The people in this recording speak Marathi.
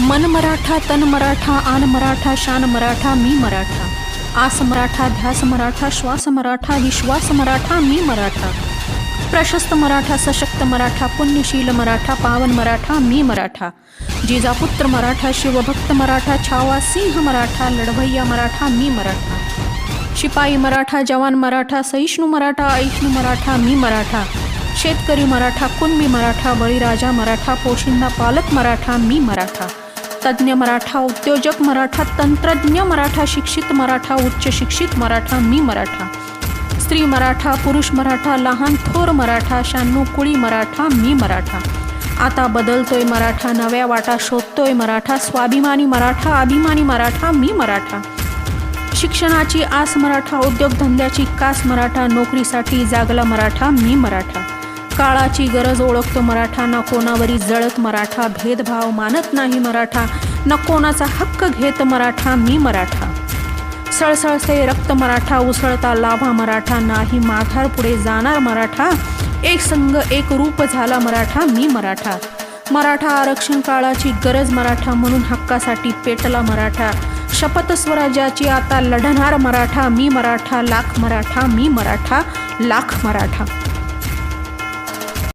मन मराठा तन मराठा आन मराठा शान मराठा मी मराठा. आस मराठा ध्यास मराठा श्वास मराठा विश्वास मराठा मी मराठा. प्रशस्त मराठा सशक्त मराठा पुण्यशील मराठा पावन मराठा मी मराठा. जिजापुत्र मराठा शिवभक्त मराठा छावा सिंह मराठा लढवय्या मराठा मी मराठा. शिपाई मराठा जवान मराठा सहिष्णू मराठा ऐष्णू मराठा मी मराठा. शेतकरी मराठा कुणबी मराठा बळीराजा मराठा पोशिंदा पालक मराठा मी मराठा. तज्ज्ञ मराठा उद्योजक मराठा तंत्रज्ञ मराठा शिक्षित मराठा उच्च शिक्षित मराठा मी मराठा. स्त्री मराठा पुरुष मराठा लहान थोर मराठा शहाण्णव कुळी मराठा मी मराठा. आता बदलतोय मराठा नव्या वाटा शोधतोय मराठा स्वाभिमानी मराठा अभिमानी मराठा मी मराठा. शिक्षणाची आस मराठा उद्योगधंद्याची कास मराठा नोकरीसाठी जागला मराठा मी मराठा. काळाची गरज ओळखतो मराठा. न कोणावरी जळत मराठा. भेदभाव मानत नाही मराठा. न कोणाचा हक्क घेत मराठा. मी मराठा. सळसळसे रक्त मराठा. उसळता लाभा मराठा. नाही माघार पुढे जाणार मराठा. एक संघ एक रूप झाला मराठा. मी मराठा. मराठा आरक्षण काळाची गरज मराठा. म्हणून हक्कासाठी पेटला मराठा. शपथ स्वराज्याची आता लढणार मराठा. मी मराठा. लाख मराठा. मी मराठा. लाख मराठा.